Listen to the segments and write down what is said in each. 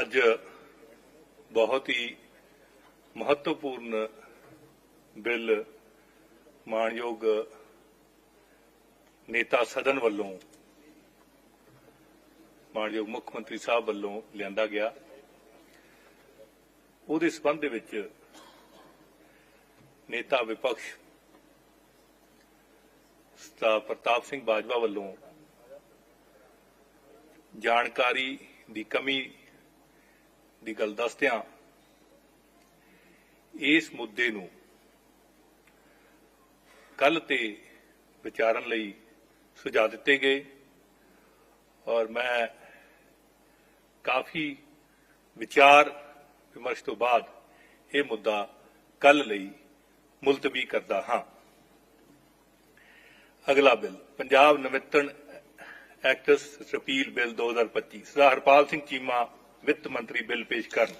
ਅੱਜ ਬਹੁਤ ਹੀ ਮਹੱਤਵਪੂਰਨ ਬਿੱਲ ਮਾਨਯੋਗ ਨੇਤਾ ਸਦਨ ਵੱਲੋਂ ਮਾਨਯੋਗ ਮੁੱਖ ਮੰਤਰੀ ਸਾਹਿਬ ਵੱਲੋਂ ਲਿਆਂਦਾ ਗਿਆ। ਉਹਦੇ ਸਬੰਧ ਦੇ ਵਿੱਚ ਨੇਤਾ ਵਿਪਕਸ਼ ਸਤਾ ਪ੍ਰਤਾਪ ਸਿੰਘ ਬਾਜਵਾ ਵੱਲੋਂ ਜਾਣਕਾਰੀ ਦੀ ਕਮੀ ਦੀ ਗੱਲ ਦੱਸਦਿਆਂ ਇਸ ਮੁੱਦੇ ਨੂੰ ਕੱਲ ਤੇ ਵਿਚਾਰਨ ਲਈ ਸੁਝਾਅ ਦਿੱਤੇ ਗਏ ਔਰ ਮੈਂ ਕਾਫੀ ਵਿਚਾਰ ਵਿਮਰਸ਼ ਤੋਂ ਬਾਅਦ ਇਹ ਮੁੱਦਾ ਕੱਲ ਲਈ ਮੁਲਤਵੀ ਕਰਦਾ ਹਾਂ। ਅਗਲਾ bill, Punjab ਨਵਿੱਤਣ acts repeal bill 2025 Sardar Harpal Singh Cheema ਵਿੱਤ ਮੰਤਰੀ ਬਿੱਲ ਪੇਸ਼ ਕਰਨ।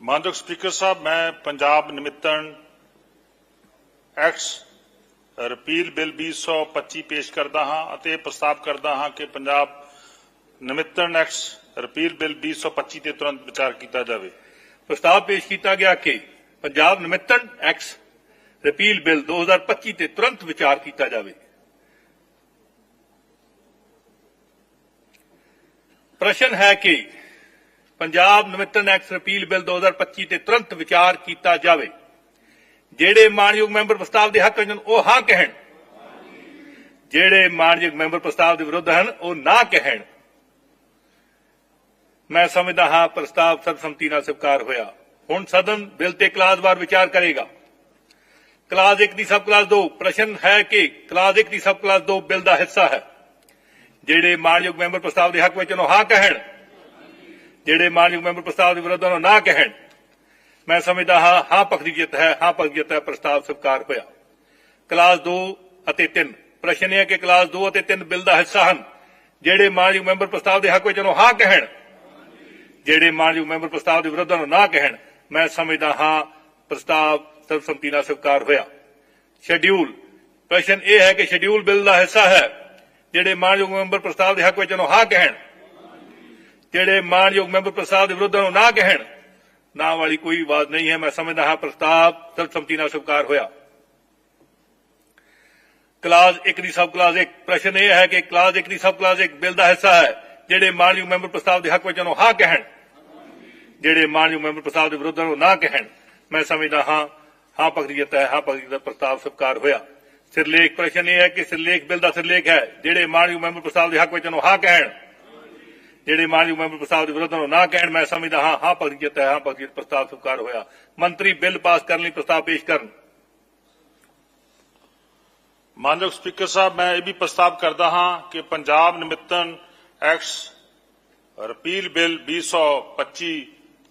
ਮਾਨਯੋਗ ਸਪੀਕਰ ਸਾਹਿਬ ਮੈਂ ਪੰਜਾਬ ਨਿਮਿਤਨ ਐਕਟਸ ਰਿਪੀਲ ਬਿੱਲ 2025 ਪੇਸ਼ ਕਰਦਾ ਹਾਂ ਅਤੇ ਪ੍ਰਸਤਾਵ ਕਰਦਾ ਹਾਂ ਕਿ ਪੰਜਾਬ ਨਿਮਿਤਨ ਐਕਟਸ ਰਿਪੀਲ ਬਿੱਲ 2025 ਤੇ ਤੁਰੰਤ ਵਿਚਾਰ ਕੀਤਾ ਜਾਵੇ। ਪ੍ਰਸਤਾਵ ਪੇਸ਼ ਕੀਤਾ ਗਿਆ ਕਿ ਪੰਜਾਬ ਨਮਿੱਤਣ ਐਕਟਸ ਰਿਪੀਲ ਬਿੱਲ 2025 ਤੇ ਤੁਰੰਤ ਵਿਚਾਰ ਕੀਤਾ ਜਾਵੇ। ਪ੍ਰਸ਼ਨ ਹੈ ਕਿ ਪੰਜਾਬ ਨਮਿੱਤਣ ਐਕਟ ਰਿਪੀਲ ਬਿੱਲ 2025 ਤੇ ਤੁਰੰਤ ਵਿਚਾਰ ਕੀਤਾ ਜਾਵੇ। ਜਿਹੜੇ ਮਾਨਯੋਗ ਮੈਂਬਰ ਪ੍ਰਸਤਾਵ ਦੇ ਹੱਕ ਹਨ, ਉਹ ਹਾਂ ਕਹਿਣ। ਜਿਹੜੇ ਮਾਨਯੋਗ ਮੈਂਬਰ ਪ੍ਰਸਤਾਵ ਦੇ ਵਿਰੁੱਧ ਹਨ, ਉਹ ਨਾ ਕਹਿਣ। ਮੈਂ ਸਮਝਦਾ ਹਾਂ ਪ੍ਰਸਤਾਵ ਸਰਬਸੰਮਤੀ ਨਾਲ ਸਵੀਕਾਰ ਹੋਇਆ। ਹੁਣ ਸਦਨ ਬਿੱਲ ਤੇ ਕਲਾਸਵਾਰ ਵਿਚਾਰ ਕਰੇਗਾ। ਕਲਾਸ 1 ਦੀ ਸਬ ਕਲਾਸ 2 ਪ੍ਰਸ਼ਨ ਹੈ ਕਿ ਕਲਾਸ 1 ਦੀ ਸਬ ਕਲਾਸ 2 ਬਿੱਲ ਦਾ ਹਿੱਸਾ ਹੈ। ਜਿਹੜੇ ਮਾਨਯੋਗ ਮੈਂਬਰ ਪ੍ਰਸਤਾਵ ਦੇ ਹੱਕ ਵਿੱਚ ਉਹਨੂੰ ਹਾਂ ਕਹਿਣ, ਜਿਹੜੇ ਮਾਨਯੋਗ ਮੈਂਬਰ ਪ੍ਰਸਤਾਵ ਦੇ ਵਿਰੁੱਧ ਹਨ ਨਾ ਕਹਿਣ, ਮੈਂ ਸਮਝਦਾ ਹਾਂ ਹਾਂ ਪੱਖ ਦੀ ਜਿੱਤ ਹੈ, ਹਾਂ ਪੱਖ ਦੀ ਜਿੱਤ ਹੈ, ਪ੍ਰਸਤਾਵ ਸਵੀਕਾਰ ਹੋਇਆ। ਕਲਾਸ 2 ਅਤੇ 3 ਪ੍ਰਸ਼ਨ ਇਹ ਹੈ ਕਿ ਕਲਾਸ 2 ਅਤੇ 3 ਬਿੱਲ ਦਾ ਹਿੱਸਾ ਹਨ, ਜਿਹੜੇ ਮਾਨਯੋਗ ਮੈਂਬਰ ਪ੍ਰਸਤਾਵ ਦੇ ਹੱਕ ਵਿੱਚ ਉਹਨੂੰ ਹਾਂ ਕਹਿਣ, ਜਿਹੜੇ ਮਾਨਯੋਗ ਮੈਂਬਰ ਪ੍ਰਸਤਾਵ ਦੇ ਵਿਰੁੱਧ ਹਨ ਨਾ ਕਹਿਣ, ਮੈਂ ਸਮਝਦਾ ਹਾਂ, ਪ੍ਰਸਤਾਵ ਸਰਬਸੰਮਤੀ ਨਾਲ ਸਵੀਕਾਰ ਹੋਇਆ। ਸ਼ਡਿਊਲ ਪ੍ਰਸ਼ਨ ਇਹ ਹੈ ਕਿ ਸ਼ਡਿਊਲ ਬਿੱਲ ਦਾ ਹਿੱਸਾ ਹੈ ਜਿਹੜੇ ਮਾਨਯੋਗ ਮੈਂਬਰ ਪ੍ਰਸਤਾਵ ਦੇ ਹੱਕ ਵਿੱਚ ਹਨ ਉਹ ਹਾਂ ਕਹਿਣ, ਜਿਹੜੇ ਮਾਨਯੋਗ ਮੈਂਬਰ ਪ੍ਰਸਤਾਵ ਦੇ ਵਿਰੁੱਧ ਹਨ ਉਹ ਨਾ ਕਹਿਣ, ਨਾ ਵਾਲੀ ਕੋਈ ਆਵਾਜ਼ ਨਹੀਂ ਹੈ। ਮੈਂ ਸਮਝਦਾ ਹਾਂ ਪ੍ਰਸਤਾਵ ਸਰਬਸੰਮਤੀ ਨਾਲ ਸਵੀਕਾਰ ਹੋਇਆ। ਕਲਾਸ 1 ਦੀ ਸਬ ਕਲਾਸ 1 ਪ੍ਰਸ਼ਨ ਇਹ ਹੈ ਕਿ ਕਲਾਸ 1 ਦੀ ਸਬ ਕਲਾਸ 1 ਬਿੱਲ ਦਾ ਹਿੱਸਾ ਹੈ। ਜਿਹੜੇ ਮਾਨਯੋਗ ਮੈਂਬਰ ਪ੍ਰਸਤਾਵ ਦੇ ਹੱਕ ਵਿੱਚ ਹਨ ਉਹ ਹਾਂ ਕਹਿਣ, ਜਿਹੜੇ ਮਾਨਯੋਗ ਮੈਂਬਰ ਪ੍ਰਸਤਾਵ ਦੇ ਵਿਰੁੱਧ ਹਨ ਉਹ ਨਾ ਕਹਿਣ, ਮੈਂ ਸਮਝਦਾ ਹਾਂ ਹਾਂ ਪੱਖ ਦੀ ਜਿੱਤ ਹੈ ਹਾਂ ਪੱਖ ਦੀ ਜਿੱਤ ਪ੍ਰਸਤਾਵ ਸਵੀਕਾਰ ਹੋਇਆ। ਸਿਰਲੇਖ ਪ੍ਰਸ਼ਨ ਇਹ ਹੈ ਕਿ ਸਿਰਲੇਖ ਬਿੱਲ ਦਾ ਸਿਰਲੇਖ ਹੈ ਜਿਹੜੇ ਮਾਨਯੋਗ ਮੈਂਬਰ ਪ੍ਰਸਤਾਵ ਦੇ ਹੱਕ ਵਿੱਚ ਹਨ ਉਹ ਹਾਂ ਕਹਿਣ ਜਿਹੜੇ ਮਾਨਯੋਗ ਮੈਂਬਰ ਪ੍ਰਸਤਾਵ ਦੇ ਵਿਰੁੱਧ ਹਨ ਉਹ ਨਾ ਕਹਿਣ ਮੈਂ ਸਮਝਦਾ ਹਾਂ ਹਾਂ ਪੱਖ ਦੀ ਜਿੱਤ ਹੈ ਹਾਂ ਪੱਖ ਦੀ ਜਿੱਤ ਪ੍ਰਸਤਾਵ ਸਵੀਕਾਰ ਹੋਇਆ ਮੰਤਰੀ ਬਿੱਲ ਪਾਸ ਕਰਨ ਲਈ ਪ੍ਰਸਤਾਵ ਪੇਸ਼ ਕਰਨ ਮਾਨਯੋਗ ਸਪੀਕਰ ਸਾਹਿਬ ਮੈਂ ਇਹ ਵੀ ਪ੍ਰਸਤਾਵ ਕਰਦਾ ਹਾਂ ਕਿ ਪੰਜਾਬ ਨਿਮਿਤਨ ਐਕਟਸ ਰਿਪੀਲ ਬਿੱਲ 2025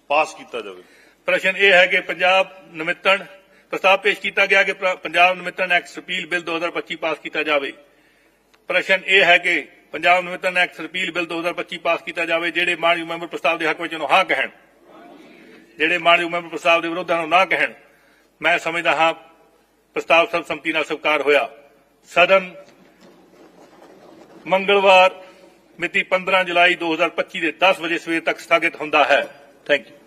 ਪਾਸ ਕੀਤਾ ਜਾਵੇ ਪ੍ਰਸ਼ਨ ਇਹ ਹੈ ਕਿ ਪੰਜਾਬ ਨਿਮਿਤਣ ਪ੍ਰਸਤਾਵ ਪੇਸ਼ ਕੀਤਾ ਗਿਆ ਕਿ ਪੰਜਾਬ ਨਿਮਿਤਣ ਐਕਟ ਰਿਪੀਲ ਬਿੱਲ 2025 ਪਾਸ ਕੀਤਾ ਜਾਵੇ। ਪ੍ਰਸ਼ਨ ਇਹ ਹੈ ਕਿ ਪੰਜਾਬ ਨਿਮਿਤਣ ਐਕਟ ਰਿਪੀਲ ਬਿੱਲ 2025 ਪਾਸ ਕੀਤਾ ਜਾਵੇ, ਜਿਹੜੇ ਮਾਨਯੋਗ ਮੈਂਬਰ ਪ੍ਰਸਤਾਵ ਦੇ ਹੱਕ ਵਿੱਚ ਹਨ ਹਾਂ ਕਹਿਣ। ਜਿਹੜੇ ਮਾਨਯੋਗ ਮੈਂਬਰ ਪ੍ਰਸਤਾਵ ਦੇ ਵਿਰੋਧਾਂ ਨੂੰ ਨਾ ਕਹਿਣ। ਮੈਂ ਸਮਝਦਾ ਹਾਂ, ਪ੍ਰਸਤਾਵ ਸਰਬਸੰਮਤੀ ਨਾਲ ਸਵੀਕਾਰ ਹੋਇਆ। ਸਦਨ ਮੰਗਲਵਾਰ ਮਿਤੀ 15 ਜੁਲਾਈ 2025 ਦੇ 10 ਵਜੇ ਸਵੇਰ ਤੱਕ ਸਥਗਿਤ ਹੁੰਦਾ ਹੈ। Thank you